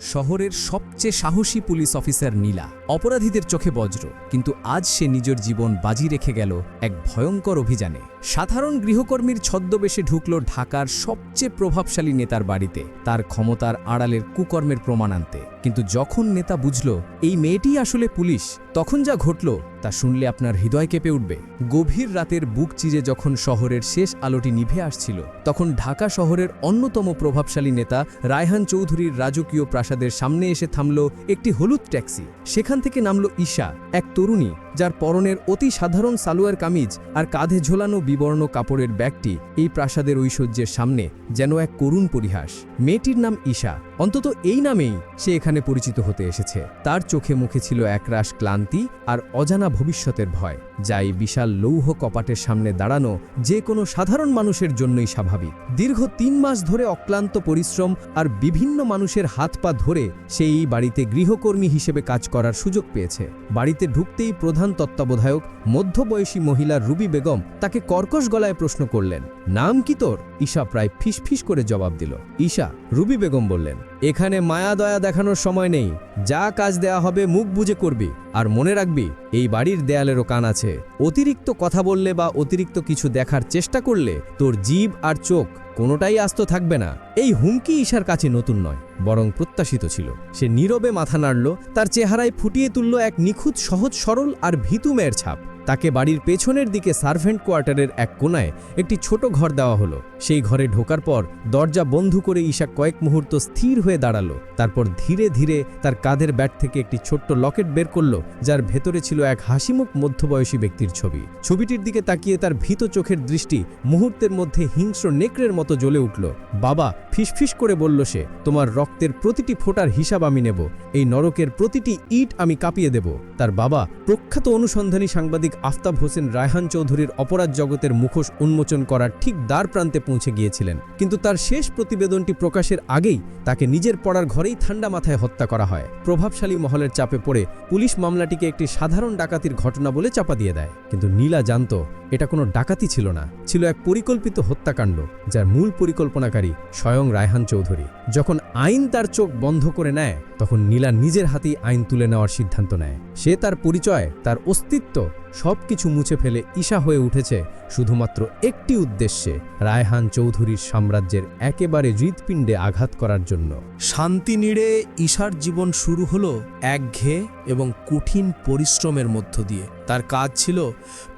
শহরের সবচেয়ে সাহসী পুলিশ অফিসার নীলা। অপরাধীদের চোখে বজ্র, কিন্তু আজ সে নিজের জীবন বাজি রেখে গেল এক ভয়ঙ্কর অভিযানে। সাধারণ গৃহকর্মীর ছদ্মবেশে ঢুকল ঢাকার সবচেয়ে প্রভাবশালী নেতার বাড়িতে, তার ক্ষমতার আড়ালের কুকর্মের প্রমাণ আনতে। কিন্তু যখন নেতা বুঝল এই মেয়েটি আসলে পুলিশ, তখন যা ঘটল তা শুনলে আপনার হৃদয় কেঁপে উঠবে। গভীর রাতের বুক চিরে যখন শহরের শেষ আলোটি নিভে আসছিল, তখন ঢাকা শহরের অন্যতম প্রভাবশালী নেতা রায়হান চৌধুরীর রাজকীয় প্রাসাদের সামনে এসে থামল একটি হলুদ ট্যাক্সি। সেখান থেকে নামল ঈশা, এক তরুণী, যার পরনের অতি সাধারণ সালোয়ার কামিজ আর কাঁধে ঝোলানো বিবর্ণ কাপড়ের ব্যাগটি এই প্রাসাদের ঐশ্বর্যের সামনে যেন এক করুণ পরিহাস। মেয়েটির নাম ঈশা। অন্তত এই নামেই সে এখানে পরিচিত হতে এসেছে। তার চোখে মুখে ছিল একরাশ ক্লান্তি আর অজানা ভবিষ্যতের ভয়, যা এই বিশাল লৌহ কপাটের সামনে দাঁড়ানো যে কোনো সাধারণ মানুষের জন্যই স্বাভাবিক। দীর্ঘ তিন মাস ধরে অক্লান্ত পরিশ্রম আর বিভিন্ন মানুষের হাত পা ধরে সে এই বাড়িতে গৃহকর্মী হিসেবে কাজ করার সুযোগ পেয়েছে। বাড়িতে ঢুকতেই প্রধান তত্ত্বাবধায়ক, মধ্যবয়সী মহিলা রুবি বেগম তাকে কর্কশ গলায় প্রশ্ন করলেন, নাম কি তোর? ঈশা প্রায় ফিসফিস করে জবাব দিল। ঈশা, রুবি বেগম বললেন এখানে মায়া দয়া দেখানোর সময় নেই। যা কাজ দেয়া হবে মুখ বুঝে করবি। আর মনে রাখবি, এই বাড়ির দেয়ালেরও কান আছে। অতিরিক্ত কথা বললে বা অতিরিক্ত কিছু দেখার চেষ্টা করলে তোর জীব আর চোখ কোনোটাই আস্ত থাকবে না। এই হুমকি ঈশার কাছে নতুন নয়, বরং প্রত্যাশিত ছিল। সে নীরবে মাথা নাড়ল, তার চেহারায় ফুটিয়ে তুলল এক নিখুঁত, সহজ, সরল আর ভীতু মেয়ের ছাপ। তাকে বাড়ির পেছনের দিকে সার্ভেন্ট কোয়ার্টারের এক কোনায় একটি ছোট ঘর দেওয়া হলো। সেই ঘরে ঢোকার পর দরজা বন্ধ করে ঈশা কয়েক মুহূর্ত স্থির হয়ে দাঁড়াল। তারপর ধীরে ধীরে তার কাঁধের ব্যাট থেকে একটি ছোট্ট লকেট বের করল, যার ভেতরে ছিল এক হাসিমুখ মধ্যবয়সী ব্যক্তির ছবি। ছবিটির দিকে তাকিয়ে তার ভীত চোখের দৃষ্টি মুহূর্তের মধ্যে হিংস্র নেকড়ের মতো জ্বলে উঠল। বাবা ফিসফিস করে বলল সে, তোমার রক্তের প্রতিটি ফোটার হিসাব আমি নেব, এই নরকের প্রতিটি ইট আমি কাঁপিয়ে দেব। তার বাবা প্রখ্যাত অনুসন্ধানী সাংবাদিক আফতাব হোসেন রায়হান চৌধুরীর অপরাধ জগতের মুখোশ উন্মোচন করার ঠিক দ্বার প্রান্তে পৌঁছে গিয়েছিলেন। কিন্তু তার শেষ প্রতিবেদনটি প্রকাশের আগেই তাকে নিজের পড়ার ঘরেই ঠান্ডা মাথায় হত্যা করা হয়। প্রভাবশালী মহলের চাপে পড়ে পুলিশ মামলাটিকে একটি সাধারণ ডাকাতির ঘটনা বলে চাপা দিয়ে দেয়। কিন্তু নীলা জানত, এটা কোনো ডাকাতি ছিল না। ছিল এক পরিকল্পিত হত্যাকাণ্ড, যার মূল পরিকল্পনাকারী স্বয়ং রায়হান চৌধুরী। যখন আইন তার চোখ বন্ধ করে নেয়, তখন নীলা নিজের হাতেই আইন তুলে নেওয়ার সিদ্ধান্ত নেয়। সে তার পরিচয়, তার অস্তিত্ব সব কিছু মুছে ফেলে ঈশা হয়ে উঠেছে শুধুমাত্র একটি উদ্দেশ্যে, রায়হান চৌধুরীর সাম্রাজ্যের একেবারে হৃৎপিণ্ডে আঘাত করার জন্য। শান্তি নিড়ে ঈশার জীবন শুরু হলো একঘেয়ে এবং কঠিন পরিশ্রমের মধ্য দিয়ে। তার কাজ ছিল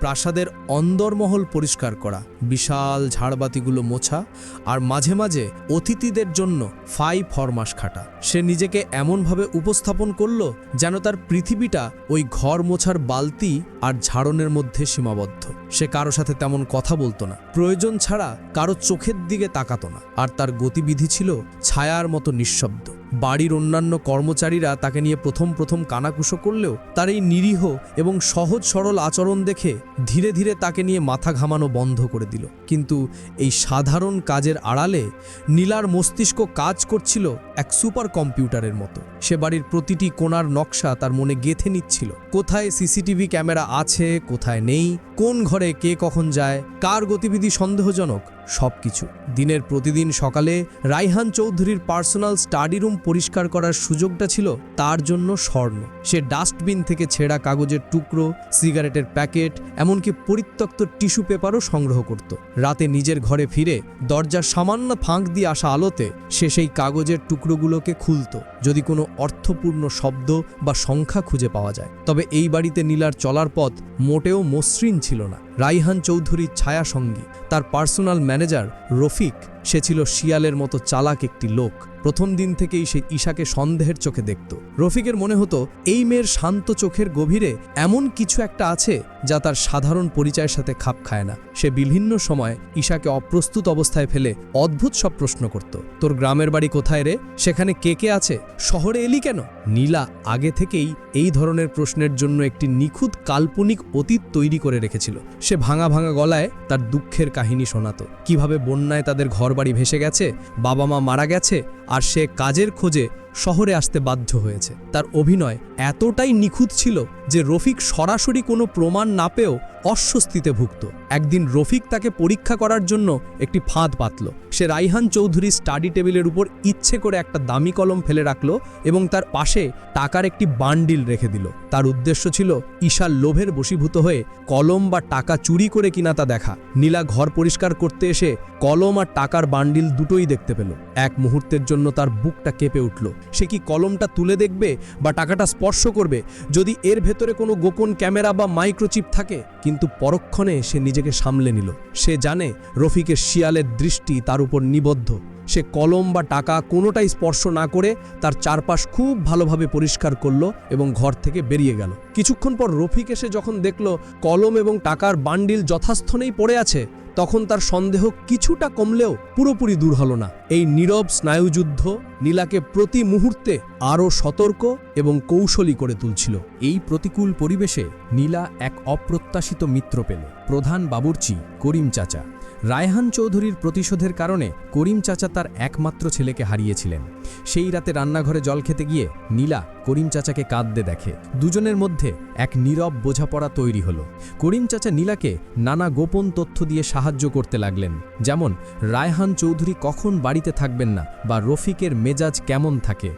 প্রাসাদের অন্দরমহল পরিষ্কার করা, বিশাল ঝাড়বাতিগুলো মোছা আর মাঝে মাঝে অতিথিদের জন্য ফাই ফরমাস খাটা। সে নিজেকে এমনভাবে উপস্থাপন করল যেন তার পৃথিবীটা ওই ঘর মোছার বালতি আর ঝাড়নের মধ্যে সীমাবদ্ধ। সে কারও সাথে তেমন কথা বলতো না, প্রয়োজন ছাড়া কারও চোখের দিকে তাকাতো না। আর তার গতিবিধি ছিল ছায়ার মতো নিঃশব্দ। বাড়ির অন্যান্য কর্মচারীরা তাকে নিয়ে প্রথম প্রথম কানাকুশো করলেও তার এই নিরীহ এবং সহজ সরল আচরণ দেখে ধীরে ধীরে তাকে নিয়ে মাথা ঘামানো বন্ধ করে দিল। কিন্তু এই সাধারণ কাজের আড়ালে নীলার মস্তিষ্ক কাজ করছিল এক সুপার কম্পিউটারের মতো। সে বাড়ির প্রতিটি কোণার নকশা তার মনে গেথে নিচ্ছিল। কোথায় সিসিটিভি ক্যামেরা আছে, কোথায় নেই, কোন ঘরে কে কখন যায়, কার গতিবিধি সন্দেহজনক সবকিছু। দিনের প্রতিদিন সকালে রাইহান চৌধুরীর পার্সোনাল স্টাডি রুম পরিষ্কার করার সুযোগটা ছিল তার জন্য স্বর্ণ। সে ডাস্টবিন থেকে ছেঁড়া কাগজের টুকরো, সিগারেটের প্যাকেট, এমনকি পরিত্যক্ত টিস্যু পেপারও সংগ্রহ করত। রাতে নিজের ঘরে ফিরে দরজার সামান্য ফাঁক দিয়ে আসা আলোতে সে সেই কাগজের টুকরোগুলোকে খুলত, যদি কোনো অর্থপূর্ণ শব্দ বা সংখ্যা খুঁজে পাওয়া যায়। তবে এই বাড়িতে নীলার চলার পথ মোটেও মসৃণ ছিল না। রাইহান চৌধুরীর ছায়া সঙ্গী তার পার্সোনাল ম্যানেজার রফিক সে ছিল শিয়ালের মতো চালাক একটি লোক। প্রথম দিন থেকেই সে ঈশাকে সন্দেহের চোখে দেখত। রফিকের মনে হতো, এই মেয়ের শান্ত চোখের গভীরে এমন কিছু একটা আছে যা তার সাধারণ পরিচয়ের সাথে খাপ খায় না। সে বিভিন্ন সময় ঈশাকে অপ্রস্তুত অবস্থায় ফেলে অদ্ভুত সব প্রশ্ন করত। তোর গ্রামের বাড়ি কোথায় রে? সেখানে কে কে আছে? শহরে এলি কেন? নীলা আগে থেকেই এই ধরনের প্রশ্নের জন্য একটি নিখুঁত কাল্পনিক অতীত তৈরি করে রেখেছিল। সে ভাঙা ভাঙা গলায় তার দুঃখের কাহিনী শোনাতো। কীভাবে বন্যায় তাদের ঘরবাড়ি ভেসে গেছে বাবা মা মারা গেছে আর সে কাজের খোঁজে শহরে আসতে বাধ্য হয়েছে। তার অভিনয় এতটাই নিখুঁত ছিল যে রফিক সরাসরি কোনো প্রমাণ না পেয়েও অস্বস্তিতে ভুগত। একদিন রফিক তাকে পরীক্ষা করার জন্য একটি ফাঁদ পাতল। সে রাইহান চৌধুরী স্টাডি টেবিলের উপর ইচ্ছে করে একটা দামি কলম ফেলে রাখল এবং তার পাশে টাকার একটি বান্ডিল রেখে দিল। তার উদ্দেশ্য ছিল ঈশার লোভের বশীভূত হয়ে কলম বা টাকা চুরি করে কিনা তা দেখা। নীলা ঘর পরিষ্কার করতে এসে কলম আর টাকার বান্ডিল দুটোই দেখতে পেল। এক মুহূর্তের জন্য তার বুকটা কেঁপে উঠল। সে কি কলমটা তুলে দেখবে বা টাকাটা স্পর্শ করবে? যদি এর ভেতরে কোনো গোপন ক্যামেরা বা মাইক্রোচিপ থাকে, কিন্তু পরক্ষণে সে নিজেকে সামলে নিল। সে জানে রফিকের শিয়ালের দৃষ্টি তার উপর নিবদ্ধ। সে কলম বা টাকা কোনোটাই স্পর্শ না করে তার চারপাশ খুব ভালোভাবে পরিষ্কার করল এবং ঘর থেকে বেরিয়ে গেল। কিছুক্ষণ পর রফিক এসে যখন দেখল কলম এবং টাকার বান্ডিল যথাস্থনেই পড়ে আছে, তখন তার সন্দেহ কিছুটা কমলেও পুরোপুরি দূর হল না। এই নীরব স্নায়ুযুদ্ধ নীলাকে প্রতি মুহূর্তে আরও সতর্ক এবং কৌশলী করে তুলছিল। এই প্রতিকূল পরিবেশে নীলা এক অপ্রত্যাশিত মিত্র পেল। প্রধান বাবুর্চি, করিম চাচা। রায়হান চৌধুরীর প্রতিশোধের কারণে করিম চাচা তার একমাত্র ছেলেকে হারিয়েছিলেন। সেই রাতে রান্নাঘরে জল খেতে গিয়ে নীলা করিম চাচাকে কাঁদতে দেখে। দুজনের মধ্যে এক নীরব বোঝাপড়া তৈরি হলো। করিম চাচা নীলাকে নানা গোপন তথ্য দিয়ে সাহায্য করতে লাগলেন, যেমন, রায়হান চৌধুরী কখন বাড়িতে থাকবেন না বা রফিকের মেজাজ কেমন থাকে।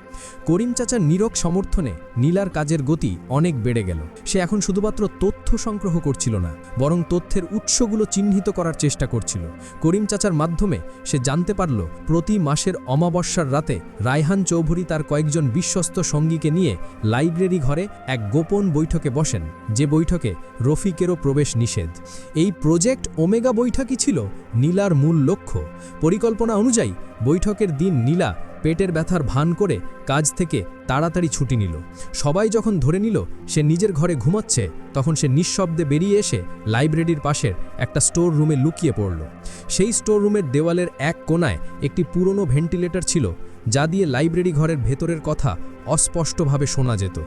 করিম চাচার নীরব সমর্থনে নীলার কাজের গতি অনেক বেড়ে গেল। সে এখন শুধুমাত্র তথ্য সংগ্রহ করছিল না, বরং তথ্যের উৎসগুলো চিহ্নিত করার চেষ্টা করছিল। করিম চাচার মাধ্যমে সে জানতে পারল, প্রতি মাসের অমাবস্যার রাতে রায়হান চৌধুরী তার কয়েকজন বিশ্বস্ত সঙ্গীকে নিয়ে লাইব্রেরি ঘরে এক গোপন বৈঠকে বসেন, যে বৈঠকে রফিকেরও প্রবেশ নিষেধ। এই প্রজেক্ট ওমেগা বৈঠকই ছিল নীলার মূল লক্ষ্য। পরিকল্পনা অনুযায়ী বৈঠকের দিন নীলা পেটের ব্যথার ভান করে কাজ থেকে তাড়াতাড়ি ছুটি নিল। সবাই যখন ধরে নিল সে নিজের ঘরে ঘুমাচ্ছে, তখন সে নিঃশব্দে বেরিয়ে এসে লাইব্রেরির পাশের একটা স্টোর রুমে লুকিয়ে পড়ল। সেই স্টোর রুমের দেওয়ালের এক কোনায় একটি পুরনো ভেন্টিলেটর ছিল, যা দিয়ে লাইব্রেরি ঘরের ভেতরের কথা অস্পষ্টভাবে শোনা যেত।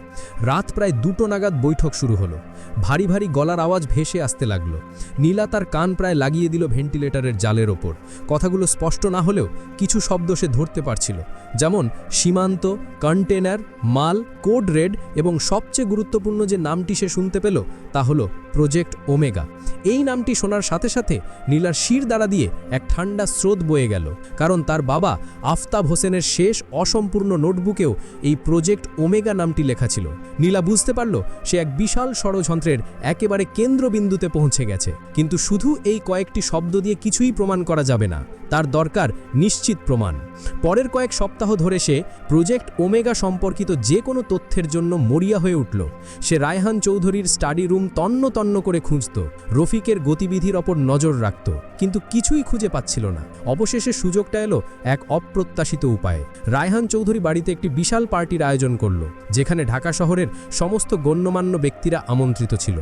রাত প্রায় দুটো নাগাদ বৈঠক শুরু হলো। ভারী ভারী গলার আওয়াজ ভেসে আসতে লাগল। নীলা তার কান প্রায় লাগিয়ে দিল ভেন্টিলেটরের জালের ওপর। কথাগুলো স্পষ্ট না হলেও কিছু শব্দ সে ধরতে পারছিল। যেমন, সীমান্ত কন্টেনার মাল, কোড রেড এবং সবচেয়ে গুরুত্বপূর্ণ যে নামটি সে শুনতে পেল তা হলো প্রজেক্ট ওমেগা এই নামটি শোনার সাথে সাথে নীলার শির দ্বারা দিয়ে এক ঠান্ডা স্রোত বয়ে গেল। কারণ তার বাবা আফতাব হোসেনের শেষ অসম্পূর্ণ নোটবুকেও এই প্রজেক্ট ওমেগা নামটি লেখা ছিল। নীলা বুঝতে পারল, সে এক বিশাল ষড়যন্ত্রের একেবারে কেন্দ্রবিন্দুতে পৌঁছে গেছে। কিন্তু শুধু এই কয়েকটি শব্দ দিয়ে কিছুই প্রমাণ করা যাবে না। তার দরকার নিশ্চিত প্রমাণ। পরের কয়েক সপ্তাহ ধরে সে প্রজেক্ট ওমেগা সম্পর্কিত যে কোনো তথ্যের জন্য মরিয়া হয়ে উঠল। সে রায়হান চৌধুরীর স্টাডি রুম তন্ন করে খুঁজত রফিকের গতিবিধির ওপর নজর রাখত। কিন্তু কিছুই খুঁজে পাচ্ছিল না। অবশেষে সুযোগটা এলো এক অপ্রত্যাশিত উপায়ে। রায়হান চৌধুরী বাড়িতে একটি বিশাল পার্টির আয়োজন করল, যেখানে ঢাকা শহরের সমস্ত গণ্যমান্য ব্যক্তিরা আমন্ত্রিত ছিল।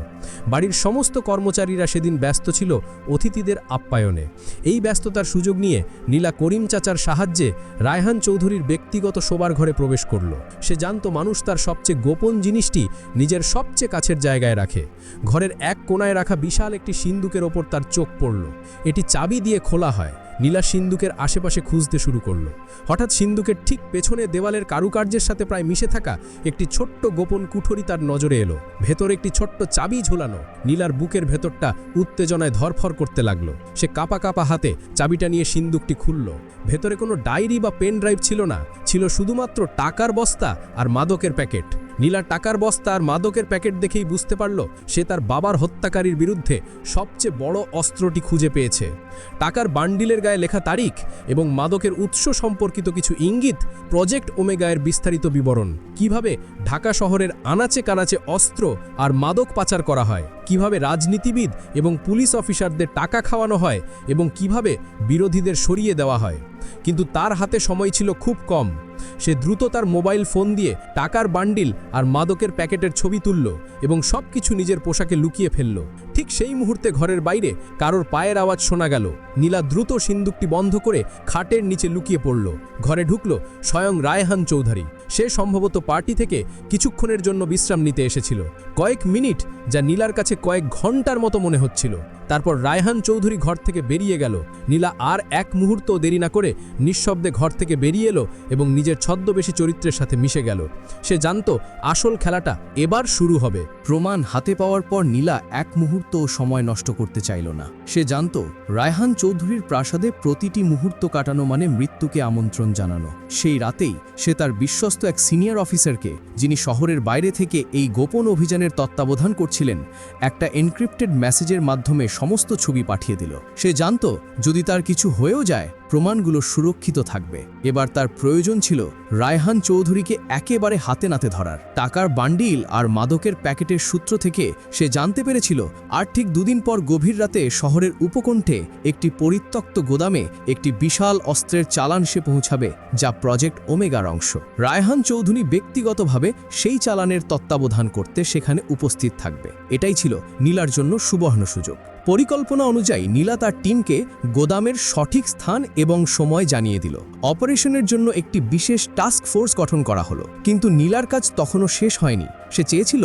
বাড়ির সমস্ত কর্মচারীরা সেদিন ব্যস্ত ছিল অতিথিদের আপ্যায়নে। এই ব্যস্ততার সুযোগ নিয়ে নীলা করিম চাচার সাহায্যে রায়হান চৌধুরীর ব্যক্তিগত শোবার ঘরে প্রবেশ করল। সে জানত মানুষ তার সবচেয়ে গোপন জিনিসটি নিজের সবচেয়ে কাছের জায়গায় রাখে। ঘরের এক কোনায় রাখা বিশাল একটি সিন্দুকের ওপর তার চোখ পড়ল। এটি চাবি দিয়ে খোলা হয়। নীলা সিন্দুকের আশেপাশে খুঁজতে শুরু করল। হঠাৎ সিন্দুকের ঠিক পেছনে দেওয়ালের কারুকার্যের সাথে প্রায় মিশে থাকা একটি ছোট্ট গোপন কুঠরি তার নজরে এলো। ভেতরে একটি ছোট্ট চাবি ঝোলানো। নীলার বুকের ভেতরটা উত্তেজনায় ধরফর করতে লাগল। সে কাপা কাপা হাতে চাবিটা নিয়ে সিন্দুকটি খুলল। ভেতরে কোনো ডায়েরি বা পেন ড্রাইভ ছিল না। ছিল শুধুমাত্র টাকার বস্তা আর মাদকের প্যাকেট। নীলা টাকার বস্তা আর মাদকের প্যাকেট দেখেই বুঝতে পারল, সে তার বাবার হত্যাকারীর বিরুদ্ধে সবচেয়ে বড় অস্ত্রটি খুঁজে পেয়েছে। টাকার বান্ডিলের গায়ে লেখা তারিখ এবং মাদকের উৎস সম্পর্কিত কিছু ইঙ্গিত প্রজেক্ট ওমেগায়ের বিস্তারিত বিবরণ। কীভাবে ঢাকা শহরের আনাচে কানাচে অস্ত্র আর মাদক পাচার করা হয়? কীভাবে রাজনীতিবিদ এবং পুলিশ অফিসারদের টাকা খাওয়ানো হয় এবং কীভাবে বিরোধীদের সরিয়ে দেওয়া হয়। কিন্তু তার হাতে সময় ছিল খুব কম। সে দ্রুত তার মোবাইল ফোন দিয়ে টাকার বান্ডিল আর মাদকের প্যাকেটের ছবি তুলল এবং সব কিছু নিজের পোশাকে লুকিয়ে ফেলল। ঠিক সেই মুহূর্তে ঘরের বাইরে কারোর পায়ের আওয়াজ শোনা গেল। নীলা দ্রুত সিন্দুকটি বন্ধ করে খাটের নিচে লুকিয়ে পড়ল। ঘরে ঢুকল স্বয়ং রায়হান চৌধুরী। সে সম্ভবত পার্টি থেকে কিছুক্ষণের জন্য বিশ্রাম নিতে এসেছিল। কয়েক মিনিট যা নীলার কাছে কয়েক ঘণ্টার মতো মনে হচ্ছিল। তারপর রায়হান চৌধুরী ঘর থেকে বেরিয়ে গেল। নীলা আর এক মুহূর্ত দেরি না করে নিঃশব্দে ঘর থেকে বেরিয়ে এলো এবং নিজের ছদ্মবেশী চরিত্রের সাথে মিশে গেল। সে জানত আসল খেলাটা এবার শুরু হবে। প্রমাণ হাতে পাওয়ার পর নীলা এক মুহূর্ত সময় নষ্ট করতে চাইল না। সে জানত রায়হান চৌধুরীর প্রাসাদে প্রতিটি মুহূর্ত কাটানো মানে মৃত্যুকে আমন্ত্রণ জানানো। সেই রাতেই সে তার বিশ্বস্ত এক সিনিয়র অফিসারকে, যিনি শহরের বাইরে থেকে এই গোপন অভিযানের তত্ত্বাবধান করছিলেন, একটা এনক্রিপ্টেড মেসেজের মাধ্যমে সমস্ত ছবি পাঠিয়ে দিল। সে জানত যদি তার কিছু হয়েও যায় প্রমাণগুলো সুরক্ষিত থাকবে। এবার তার প্রয়োজন ছিল রায়হান চৌধুরীকে একেবারে হাতে নাতে ধরার। টাকার বান্ডিল আর মাদকের প্যাকেটের সূত্র থেকে সে জানতে পেরেছিল, আর ঠিক দুদিন পর গভীর রাতে শহরের উপকণ্ঠে একটি পরিত্যক্ত গোদামে একটি বিশাল অস্ত্রের চালান সে পৌঁছাবে, যা প্রজেক্ট ওমেগার অংশ। রায়হান চৌধুরী ব্যক্তিগতভাবে সেই চালানের তত্ত্বাবধান করতে সেখানে উপস্থিত থাকবে। এটাই ছিল নীলার জন্য সুবর্ণ সুযোগ। পরিকল্পনা অনুযায়ী নীলা তার টিমকে গোদামের সঠিক স্থান এবং সময় জানিয়ে দিল। অপারেশনের জন্য একটি বিশেষ টাস্ক ফোর্স গঠন করা হলো, কিন্তু নীলার কাজ তখনও শেষ হয়নি। সে চেয়েছিল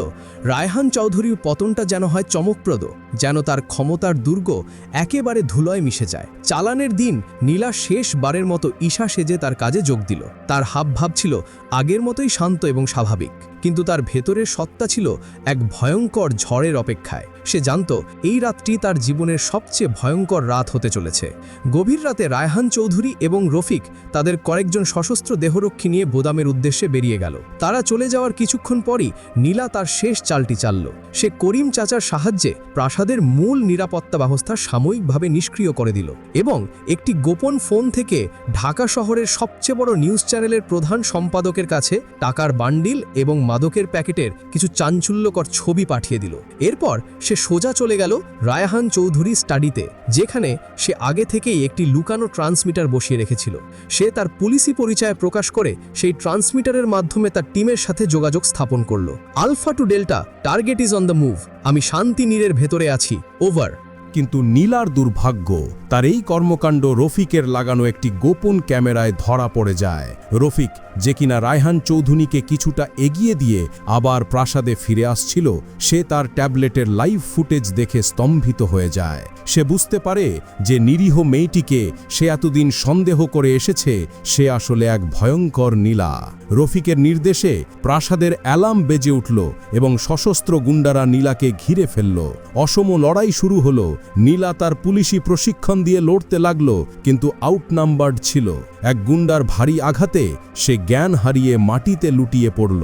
রায়হান চৌধুরীর পতনটা যেন হয় চমকপ্রদ, যেন তার ক্ষমতার দুর্গ একেবারে ধুলোয় মিশে যায়। চালানের দিন নীলা শেষবারের মতো ঈশা সেজে তার কাজে যোগ দিল। তার হাবভাব ছিল আগের মতোই শান্ত এবং স্বাভাবিক, কিন্তু তার ভেতরের সত্তা ছিল এক ভয়ঙ্কর ঝড়ের অপেক্ষায়। সে জানত এই রাতটি তার জীবনের সবচেয়ে ভয়ঙ্কর রাত হতে চলেছে। গভীর রাতে রায়হান চৌধুরী এবং রফিক তাদের কয়েকজন সশস্ত্র দেহরক্ষী নিয়ে বোদামের উদ্দেশ্যে বেরিয়ে গেল। তারা চলে যাওয়ার কিছুক্ষণ পরই নীলা তার শেষ চালটি চালল। সে করিম চাচার সাহায্যে প্রাসাদের মূল নিরাপত্তা ব্যবস্থা সাময়িকভাবে নিষ্ক্রিয় করে দিল এবং একটি গোপন ফোন থেকে ঢাকা শহরের সবচেয়ে বড় নিউজ চ্যানেলের প্রধান সম্পাদকের কাছে টাকার বান্ডিল এবং মাদকের প্যাকেটের কিছু চাঞ্চল্যকর ছবি পাঠিয়ে দিল। এরপর সে সোজা চলে গেল রায়হান চৌধুরী স্টাডিতে, যেখানে সে আগে থেকেই একটি লুকানো ট্রান্সমিটার বসিয়ে রেখেছিল। সে তার পুলিশি পরিচয় প্রকাশ করে সেই ট্রান্সমিটারের মাধ্যমে তার টিমের সাথে যোগাযোগ স্থাপন করল। Alpha two delta target is on the move আমি শান্তি নীরের ভেতরে আছি ওভার কিন্তু নীলার দুর্ভাগ্য, তার এই কর্মকাণ্ড রফিকের লাগানো একটি গোপন ক্যামেরায় ধরা পড়ে যায়। রফিক যে কিনা রায়হান চৌধুরীকে কিছুটা এগিয়ে দিয়ে আবার প্রাসাদে ফিরে আসছিল, সে তার ট্যাবলেটের লাইভ ফুটেজ দেখে স্তম্ভিত হয়ে যায়। সে বুঝতে পারে যে নিরীহ মেয়েটিকে সে এতদিন সন্দেহ করে এসেছে, সে আসলে এক ভয়ঙ্কর নীলা। রফিকের নির্দেশে প্রাসাদের অ্যালার্ম বেজে উঠল এবং সশস্ত্র গুন্ডারা নীলাকে ঘিরে ফেলল। অসম লড়াই শুরু হলো নীলা তার পুলিশি প্রশিক্ষণ দিয়ে লড়তে লাগল, কিন্তু আউটনাম্বার্ড ছিল। এক গুন্ডার ভারী আঘাতে সে জ্ঞান হারিয়ে মাটিতে লুটিয়ে পড়ল।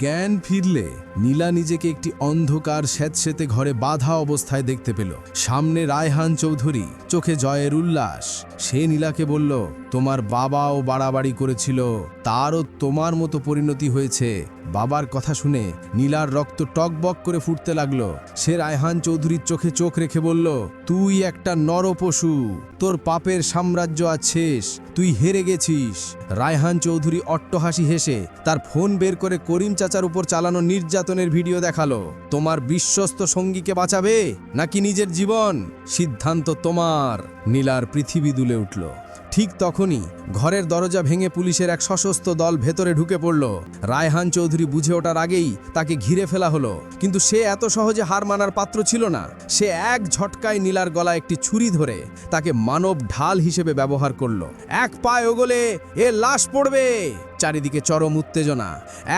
জ্ঞান ফিরলে নীলা নিজেকে একটি অন্ধকার স্যাঁতস্যাঁতে ঘরে বাধা অবস্থায় দেখতে পেল। সামনে রায়হান চৌধুরী, চোখে জয়ের উল্লাস। সে নীলাকে বলল, তোমার বাবাও বাড়াবাড়ি করেছিল, তারও তোমার মতো পরিণতি হয়েছে। বাবার কথা শুনে নীলার রক্ত টকবক করে ফুটতে লাগল। সে রায়হান চৌধুরীর চোখে চোখ রেখে বলল, তুই একটা নরপশু, তোর পাপের সাম্রাজ্য আছিস তুই হেরে গেছিস। রায়হান চৌধুরী অট্টহাসি হেসে তার ফোন বের করে করিম চাচার উপর চালানো নির্যাতনের ভিডিও দেখাল। তোমার বিশ্বস্ত সঙ্গীকে বাঁচাবে নাকি নিজের জীবন? সিদ্ধান্ত তোমার। নীলার পৃথিবী দুলে উঠল। ঠিক তখনই ঘরের দরজা ভেঙে পুলিশের এক সশস্ত্র দল ভেতরে ঢুকে পড়ল। রায়হান চৌধুরী বুঝে ওঠার আগেই তাকে ঘিরে ফেলা হলো। কিন্তু সে এত সহজে হার মানার পাত্র ছিল না। সে এক ঝটকায় নীলার গলা একটি ছুরি ধরে তাকে মানব ঢাল হিসেবে ব্যবহার করল। এক পায়ে ওগলে এ লাশ পড়বে। চারিদিকে চরম উত্তেজনা।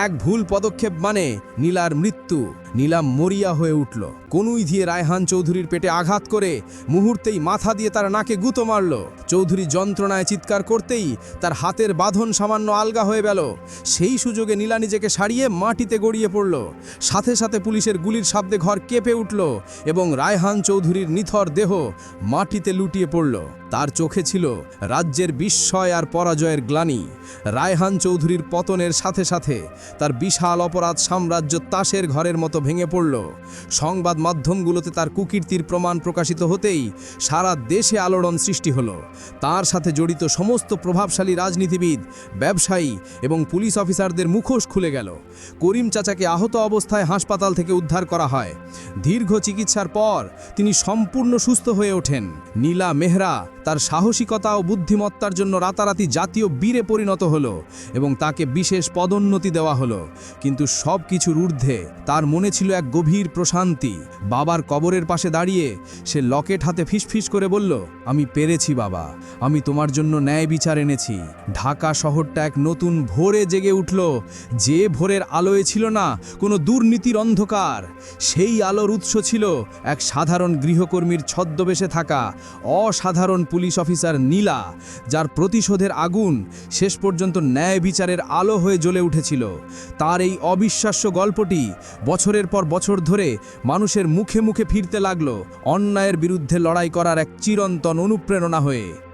এক ভুল পদক্ষেপ মানে নীলার মৃত্যু। নীলা মরিয়া হয়ে উঠল। কনুই দিয়ে রায়হান চৌধুরীর পেটে আঘাত করে মুহূর্তেই মাথা দিয়ে তার নাকে গুঁতো মারল। চৌধুরী যন্ত্রণায় চিৎকার করতেই তার হাতের বাঁধন সামান্য আলগা হয়ে গেল। সেই সুযোগে নীলা নিজেকে সারিয়ে মাটিতে গড়িয়ে পড়ল। সাথে সাথে পুলিশের গুলির শব্দে ঘর কেঁপে উঠল এবং রায়হান চৌধুরীর নিথর দেহ মাটিতে লুটিয়ে পড়ল। তার চোখে ছিল রাজ্যের বিস্ময় আর পরাজয়ের গ্লানি। রায়হান চৌধুরীর পতনের সাথে সাথে তার বিশাল অপরাধ সাম্রাজ্য তাসের ঘরের মতো ভেঙে পড়ল। সংবাদ মাধ্যমগুলোতে তার কুকীর্তির প্রমাণ প্রকাশিত হতেই সারা দেশে আলোড়ন সৃষ্টি হলো। তার সাথে জড়িত সমস্ত প্রভাবশালী রাজনীতিবিদ, ব্যবসায়ী এবং পুলিশ অফিসারদের মুখোশ খুলে গেল। করিম চাচাকে আহত অবস্থায় হাসপাতাল থেকে উদ্ধার করা হয়। দীর্ঘ চিকিৎসার পর তিনি সম্পূর্ণ সুস্থ হয়ে ওঠেন। নীলা মেহরা তার সাহসিকতা ও বুদ্ধিমত্তার জন্য রাতারাতি জাতীয় বীরে পরিণত হলো এবং তাকে বিশেষ পদোন্নতি দেওয়া হলো। কিন্তু সব কিছুর ঊর্ধ্বে তার মনে ছিল এক গভীর প্রশান্তি। বাবার কবরের পাশে দাঁড়িয়ে সে লকেট হাতে ফিসফিস করে বলল, আমি পেরেছি বাবা, আমি তোমার জন্য ন্যায় বিচার এনেছি। ঢাকা শহরটা এক নতুন ভোরে জেগে উঠল। যে ভোরের আলোয় ছিল না, কোনো দুর্নীতির অন্ধকার। সেই আলোর উৎস ছিল এক সাধারণ গৃহকর্মীর ছদ্মবেশে থাকা অসাধারণ পুলিশ অফিসার নীলা, যার প্রতিশোধের আগুন শেষ পর্যন্ত ন্যায় বিচারের আলো হয়ে জ্বলে উঠেছিল। তার এই অবিশ্বাস্য গল্পটি বছরের পর বছর ধরে মানুষের মুখে মুখে ফিরতে লাগল অন্যায়ের বিরুদ্ধে লড়াই করার এক চিরন্তন অনুপ্রেরণা হয়ে।